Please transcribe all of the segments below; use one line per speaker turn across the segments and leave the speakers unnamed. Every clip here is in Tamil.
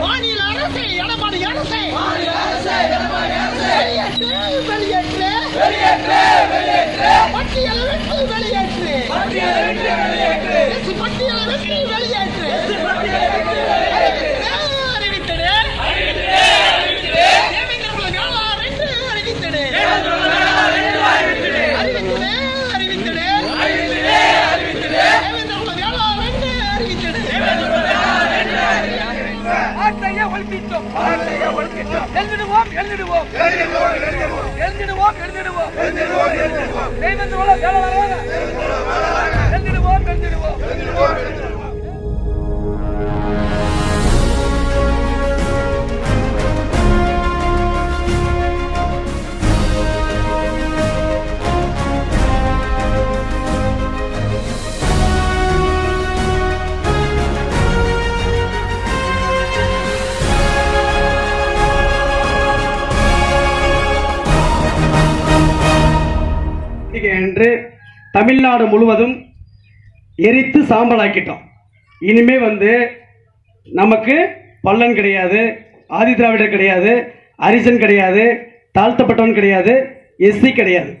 மாநில அரசு எடப்பாடி வெளியேற்று. வெளியேற்று. வெளியேற்று. வெளியேற்று
ஆட்டையை ஒழிப்பித்தோம் ஆட்டையை ஒழிப்பித்தோம் எழுதிடுவோம். எழுதிடுவோம் எழுதிடுவோம். எழுதிடுவோம் தெய்வத்தோட வேலை வராங்க எழுதிடுவோம்
பண்டிகை என்று தமிழ்நாடு முழுவதும் எரித்து சாம்பலாக்கிட்டோம். இனிமே வந்து நமக்கு பல்லன் கிடையாது ஆதி திராவிடர் கிடையாது அரிசன் கிடையாது தாழ்த்தப்பட்டவன் கிடையாது எஸ்சி கிடையாது.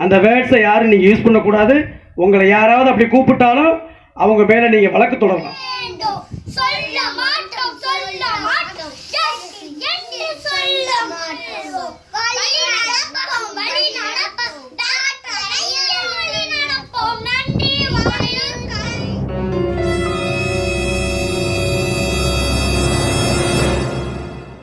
அந்த வேர்ட்ஸை யாரும் நீங்கள் யூஸ் பண்ணக்கூடாது. உங்களை யாராவது அப்படி கூப்பிட்டாலும் அவங்க மேலே நீங்கள் வழக்கு தொடரலாம்.
Lion.